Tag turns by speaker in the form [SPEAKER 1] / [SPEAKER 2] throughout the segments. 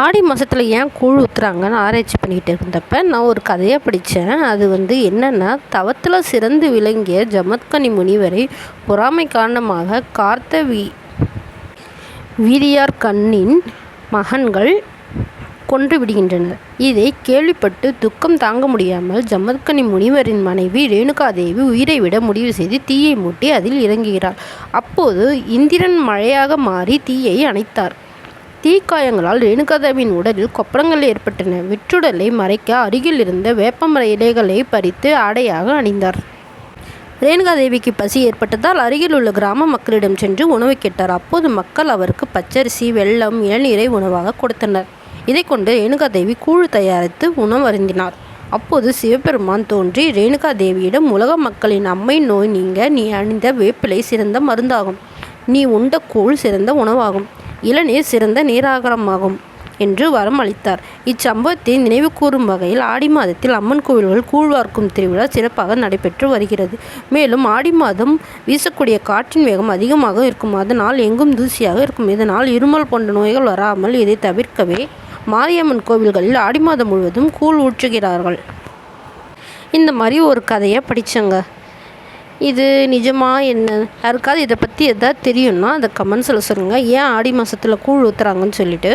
[SPEAKER 1] ஆடி மாதத்தில் ஏன் கூழ் ஊற்றுறாங்கன்னு ஆராய்ச்சி பண்ணிக்கிட்டு இருந்தப்ப நான் ஒரு கதையை படித்தேன் அது வந்து என்னென்னா தவத்தில் சிறந்து விளங்கிய ஜமத்கனி முனிவரை பொறாமை காரணமாக கார்த்த வீ வீரியார் கண்ணின் மகன்கள் கொன்று விடுகின்றனர். இதை கேள்விப்பட்டு துக்கம் தாங்க முடியாமல் ஜமத்கனி முனிவரின் மனைவி ரேணுகாதேவி உயிரை விட முடிவு செய்து தீயை மூட்டி அதில் இறங்குகிறார் அப்போது இந்திரன் மழையாக மாறி தீயை அணைத்தார். தீக்காயங்களால் ரேணுகாதேவியின் உடலில் கொப்பரங்கள் ஏற்பட்டன. வெற்றுடலை மறைக்க அருகில் இருந்த வேப்பமர இலைகளை பறித்து ஆடையாக அணிந்தார். ரேணுகாதேவிக்கு பசி ஏற்பட்டதால் அருகில் உள்ள கிராம மக்களிடம் சென்று உணவு கேட்டார். அப்போது மக்கள் அவருக்கு பச்சரிசி வெள்ளம் இளநீரை உணவாக கொடுத்தனர். இதை கொண்டு ரேணுகாதேவி கூழ் தயாரித்து உணவு அருந்தினார். அப்போது சிவபெருமான் தோன்றி ரேணுகாதேவியிடம் உலக மக்களின் அம்மை நோய் நீங்க நீ அணிந்த வேப்பிலை சிறந்த மருந்தாகும். நீ உண்ட கூழ் சிறந்த உணவாகும். இளநீர் சிறந்த நீராகரமாகும் என்று வரம் அளித்தார். இச்சம்பவத்தை நினைவு கூறும் வகையில் ஆடி மாதத்தில் அம்மன் கோவில்கள் கூழ்வார்க்கும் திருவிழா சிறப்பாக நடைபெற்று வருகிறது. மேலும் ஆடி மாதம் வீசக்கூடிய காற்றின் வேகம் அதிகமாக இருக்கும். அதனால் எங்கும் தூசியாக இருக்கும். இதனால் இருமல் போன்ற நோய்கள் வராமல் இதை தவிர்க்கவே மாரியம்மன் கோவில்களில் ஆடி மாதம் முழுவதும் கூழ் ஊற்றுகிறார்கள். இந்த மாதிரி ஒரு கதையை படித்தங்க இது நிஜமா என்ன? யாருக்காவது இதை பற்றி எதாவது தெரியும்னா அதை கமெண்ட்ஸில் சொல்லுங்கள் ஏன் ஆடி மாதத்தில் கூழ் ஊற்றுறாங்கன்னு சொல்லிட்டு.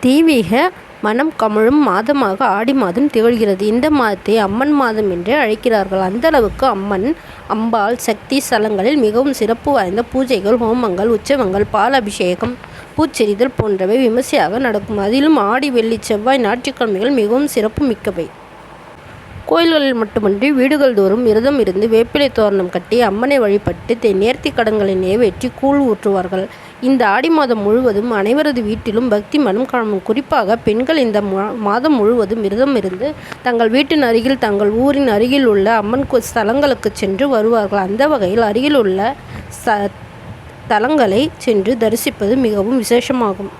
[SPEAKER 1] தெய்வீக மனம் கமழும் மாதமாக ஆடி மாதம் திகழ்கிறது. இந்த மாதத்தை அம்மன் மாதம் என்றே அழைக்கிறார்கள். அந்த அளவுக்கு அம்மன் அம்பாள் சக்தி ஸ்தலங்களில் மிகவும் சிறப்பு வாய்ந்த பூஜைகள் ஹோமங்கள் உற்சவங்கள் பால் அபிஷேகம் பூச்செறிதல் போன்றவை விமர்சையாக நடக்கும். அதிலும் ஆடி வெள்ளி செவ்வாய் ஞாயிற்றுக்கிழமைகள் மிகவும் சிறப்பு மிக்கவை கோயில்களில் மட்டுமின்றி வீடுகள் தோறும் விரதம் இருந்து வேப்பிலை தோரணம் கட்டி அம்மனை வழிபட்டு நேர்த்தி கடன்களை நிறைவேற்றி கூழ் ஊற்றுவார்கள். இந்த ஆடி மாதம் முழுவதும் அனைவரது வீட்டிலும் பக்தி மனம் காணும். குறிப்பாக பெண்கள் இந்த மாதம் முழுவதும் விரதம் இருந்து தங்கள் வீட்டின் அருகில் தங்கள் ஊரின் அருகில் உள்ள அம்மன் ஸ்தலங்களுக்கு சென்று வருவார்கள். அந்த வகையில் அருகில் உள்ள ச தலங்களை சென்று தரிசிப்பது மிகவும் விசேஷமாகும்.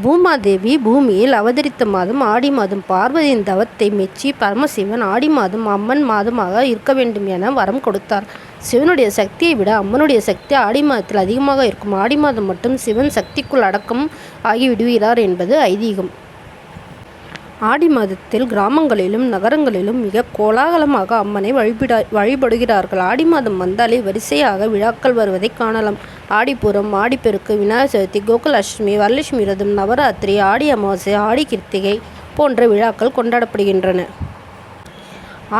[SPEAKER 1] பூமாதேவி பூமியில் அவதரித்த மாதம் ஆடி மாதம் பார்வதியின் தவத்தை மெச்சி பரமசிவன் ஆடி மாதம் அம்மன் மாதமாக இருக்க வேண்டும் என வரம் கொடுத்தார். சிவனுடைய சக்தியை விட அம்மனுடைய சக்தி ஆடி மாதத்தில் அதிகமாக இருக்கும். ஆடி மாதம் மட்டும் சிவன் சக்திக்குள் அடக்கம் ஆகிவிடுகிறார் என்பது ஐதீகம். ஆடி மாதத்தில் கிராமங்களிலும் நகரங்களிலும் மிக கோலாகலமாக அம்மனை வழிபட வழிபடுகிறார்கள். ஆடி மாதம் வந்தாலே வரிசையாக விழாக்கள் வருவதை காணலாம். ஆடிப்புறம் ஆடிப்பெருக்கு விநாயகர் சதுர்த்தி கோகுலாஷ்டமி வரலட்சுமி விரதம் நவராத்திரி ஆடி அமாவாசை ஆடி கிருத்திகை போன்ற விழாக்கள் கொண்டாடப்படுகின்றன.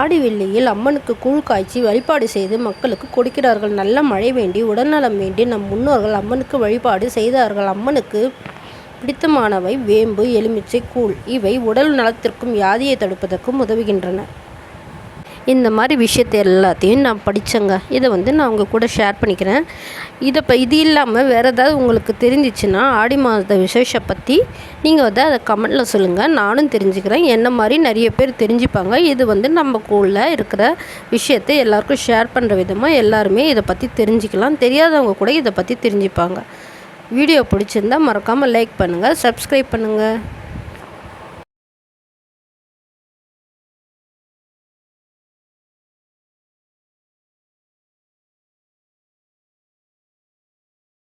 [SPEAKER 1] ஆடி வெள்ளியில் அம்மனுக்கு கூழ் காய்ச்சி வழிபாடு செய்து மக்களுக்கு கொடுக்கிறார்கள். நல்ல மழை வேண்டி உடல்நலம் வேண்டி நம் முன்னோர்கள் அம்மனுக்கு வழிபாடு செய்தார்கள். அம்மனுக்கு பிடித்தமானவை வேம்பு எலுமிச்சை கூழ் இவை உடல் நலத்திற்கும் வியாதியை தடுப்பதற்கும் உதவுகின்றன. இந்த மாதிரி விஷயத்தை எல்லாத்தையும் நான் படித்தேங்க இதை வந்து நான் உங்கள் கூட ஷேர் பண்ணிக்கிறேன். இதை இப்போ இது இல்லாமல் வேறு ஏதாவது உங்களுக்கு தெரிஞ்சிச்சுன்னா ஆடி மாத விசேஷ பற்றி நீங்கள் வந்து அதை கமெண்ட்டில் சொல்லுங்கள் நானும் தெரிஞ்சுக்கிறேன். என்ன மாதிரி நிறைய பேர் தெரிஞ்சுப்பாங்க. இது வந்து நம்ம கூட இருக்கிற விஷயத்தை எல்லாருக்கும் ஷேர் பண்ணுற விதமாக எல்லாருமே இதை பற்றி தெரிஞ்சுக்கலாம். தெரியாதவங்க கூட இதை பற்றி தெரிஞ்சுப்பாங்க. வீடியோ பிடிச்சிருந்தா மறக்காமல் லைக் பண்ணுங்கள் சப்ஸ்கிரைப் பண்ணுங்கள்